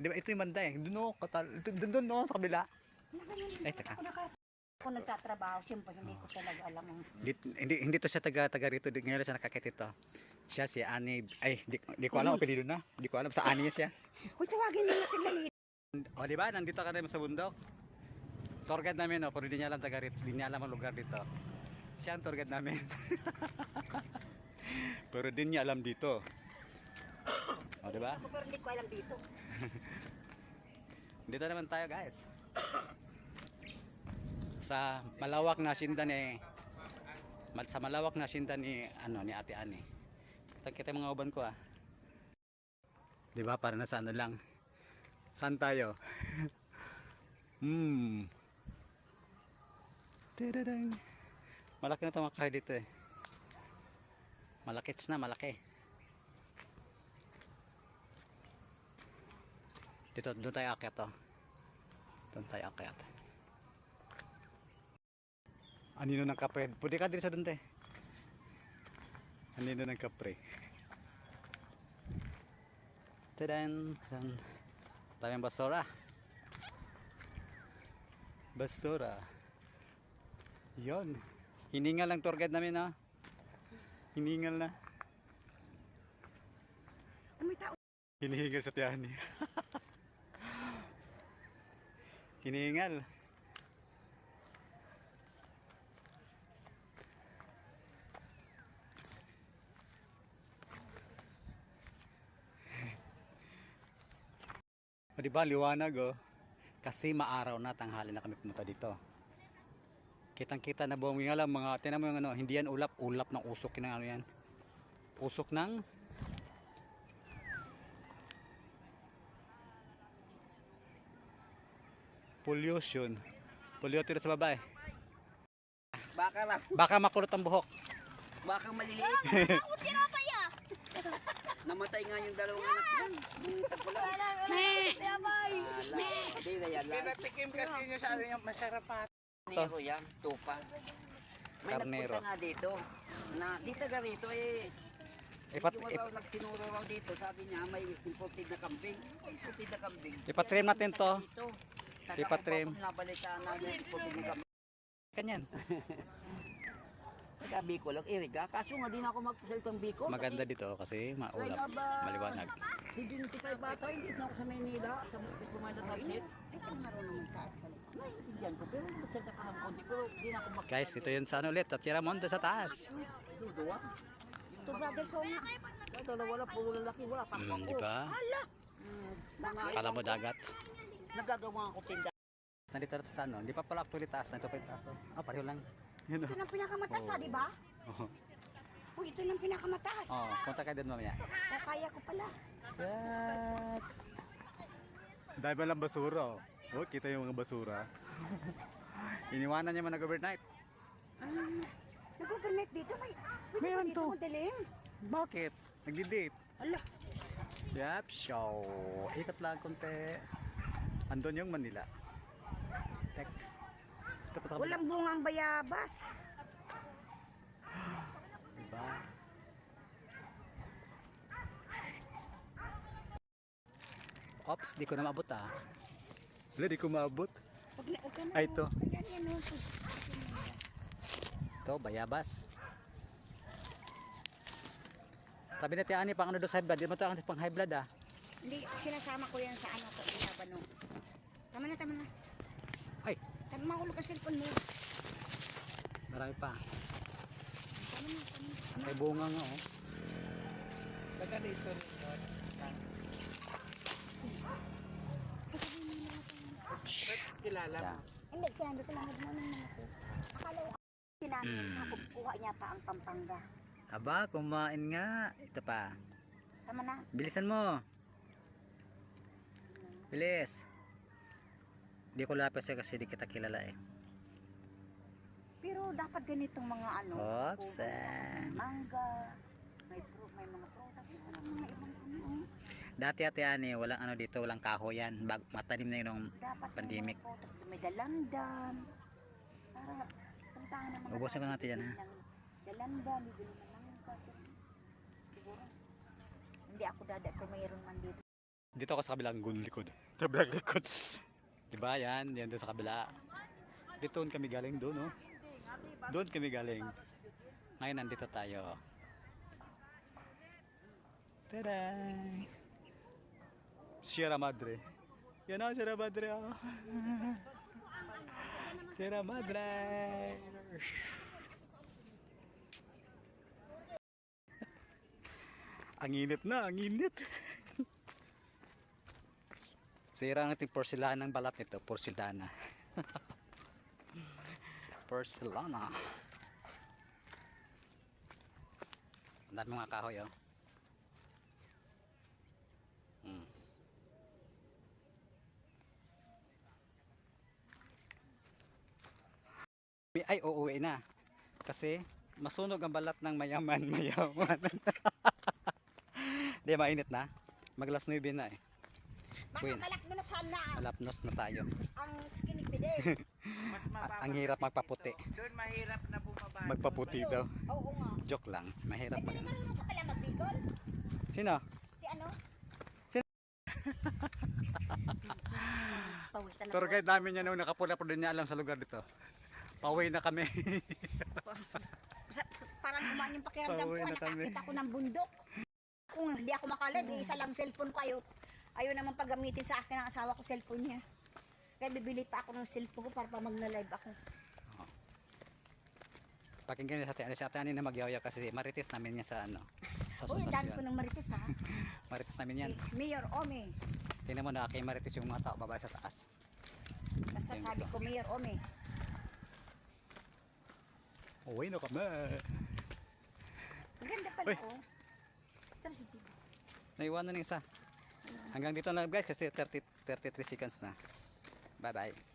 Di ba ito yung banda eh. Doon o, katal. Doon doon no, sa kabila. Eh, teka. Ako nagtatrabaho, siyempre hindi ko talaga alam ang Hindi, hindi, hindi to siya taga, taga rito. Ngayon siya nakakit ito. Siya si Ani. Ay, di, di ko alam apelido na. Di ko alam. Sa Ani niya siya. Uy, tawagin niyo sila ni O, di ba? Nandito ka naman sa bundok. Tour guide namin, no? Pero hindi niya alam taga rito. Hindi niya alam ang lugar dito. Siya ang tour guide namin. pero din niya alam dito. O, di ba? Ako pero hindi ko alam dito. Dito naman tayo guys. Sa malawak na sindan ni sa malawak na sindan ni ano ni Ate Ani. Kita kita yung mga uban ko ah. 'Di ba para na sa ano lang. Saan tayo? Hmm. Tadadang. Malaki na 'tong mga dito eh. Malakits na, malaki. Dito, doon tayo akyat to. Doon tayo akyat. Anino ng kapre? Pwede ka din sa doon te. Anino ng kapre? Tadan! Tadan! Tayong basura. Basura. Yon. Hiningal lang tour guide namin ha. Hiningal na. Hinihingal sa tiyan niya. Hinihingal. O diba, liwanag oh. Kasi maaraw na, tanghali na kami pumunta dito. Kitang kita na buong nga lang mga, tinan mo yung ano, hindi yan ulap, ulap ng usok ng ano yan. Usok ng pollution. Polluted sa babae. Baka lang. Baka makulot ang buhok. Baka maliliit. Namatay nga yung dalawang anak hindi na yan lang. Pinatikim kasi niya sa ano yung masarap pa. Nero yan, tupa. May Karnero. nagpunta nga dito. Na, dito ka rito eh. Ipat, yung ip, nagsinuro raw dito, sabi niya may imported na kambing. Imported na kambing. ipatrim natin to. Dito. Ipatrim. Nabalitaan na yung imported na kambing. Kanyan. Taga Bicol, iriga. Kaso nga di na ako magpasalita ng Bicol. Maganda dito kasi maulap. Maliwanag. Hindi din tayo bata, hindi na ako sa Maynila. Sa Pumada Tarsit. Ito marunong magkakalit. Naiintindihan ko, pero magsalita ka ng konti. Pero di na ako mag... Guys, ito yun sa ano ulit. Tatira Monte sa taas. Duduwa. Ito brother, so nga. Ito wala, puro lalaki, wala. Takwa Hmm, ko. di ba? Mm, Kala mo dagat. Nagagawa ako tinda. Nandito na sa ano. Hindi pa pala actually taas. Nandito pa yung taas. Ah, pareho lang. Yun Ito oh. lang pinakamataas, Oo. ah, di ba? Oh. Uy, ito lang pinakamataas. Oh, punta ka din mamaya. O, kaya ko pala. What? Dahil ba lang basura oh. Oh, kita yung mga basura. Iniwanan niya man nag-overnight. Um, Nag-overnight dito. May, pwede Meron dito to. madilim? Bakit? Nagdi-date. Ala, Yep, show. Ikot lang konti. Andun yung Manila. Tek. Ito pa sa kabila. walang bungang bayabas. Diba? Ops, di ko na maabot ah. Wala, di ko maabot. Ay, ito. Yan, yan. Ito, bayabas. Sabi na Ani, pang ano doon sa high blood. Di mo ito ang pang high blood ah. Hindi, sinasama ko yan sa ano ko, ilaban no. Tama na, tama na. Ay, Tama, mahulog ang cellphone mo. marami pa. Tama na, tama na. May bunga nga oh. Baga dito. Kilala mo. Hindi, sinabi ko lang nagmamang mga ko. Akala ko, sinabi Mm. sa kukuha niya pa ang pampanga. Aba, kumain nga. Ito pa. Tama na. Bilisan mo. Bilis. Di ko lapis siya kasi di kita kilala eh. Pero dapat ganitong mga ano, Oops, eh. mangga, may fruit, may mga prutas, may mga mga ibang ano. Dati ate ani, walang ano dito, walang kahoy yan. Bag, matanim na yun Dapat Pandemic. may prutas, may dalandan. Para puntahan ng mga Ubusin ko natin yan, ha? ng Dalandan, bibili ng mangga. Siguro. Hindi ako dada kung mayroon man dito. Dito ako sa kabilang gun likod. Kabilang likod. Diba yan? Yan doon sa kabila. Dito kami galing doon, oh. Doon kami galing. Ngayon nandito tayo. Tada! Sierra Madre. Yan ang Sierra Madre, oh. Sierra Madre! ang init na, ang init. Sira ang ating porcelana ng balat nito, porcelana. porcelana. Ang dami mga kahoy, oh. Hmm. Ay, uuwi na. Kasi masunog ang balat ng mayaman, mayaman. Di, mainit na. Maglas 9 na eh. Queen. Makakalak mo na sana Malapnos na tayo. ang skinny pide. Mas ang hirap magpaputi. Doon mahirap na bumaba. Magpaputi daw. Oo nga. Joke lang. Mahirap mag... pero marunong ka pala magbigol. Sino? Si ano? Sino? Tour guide namin yan nung nakapula po din niya alam sa lugar dito. Pauwi na kami. Parang gumaan yung pakiramdam ko. Nakakita ko ng bundok. Kung hindi ako makalive, eh, isa lang cellphone ko. Ayaw, ayaw naman paggamitin sa akin ng asawa ko cellphone niya. Kaya bibili pa ako ng cellphone ko para pa magna-live ako. Pakinggan niyo sa si ate Ani na magyaya kasi marites namin yan sa ano. Sa Uy, ang dami ko ng marites ha. Marites namin yan. Si Mayor Ome. Tingnan mo na kay marites yung mga tao babae sa taas. Basta Yan sabi dito. ko, Mayor Ome. Uwi na kami. Ang ganda pala Uy. oh. Saan si Tito? Naiwanan ng isa. Hanggang dito na guys kasi 30, 33 seconds na. Bye bye.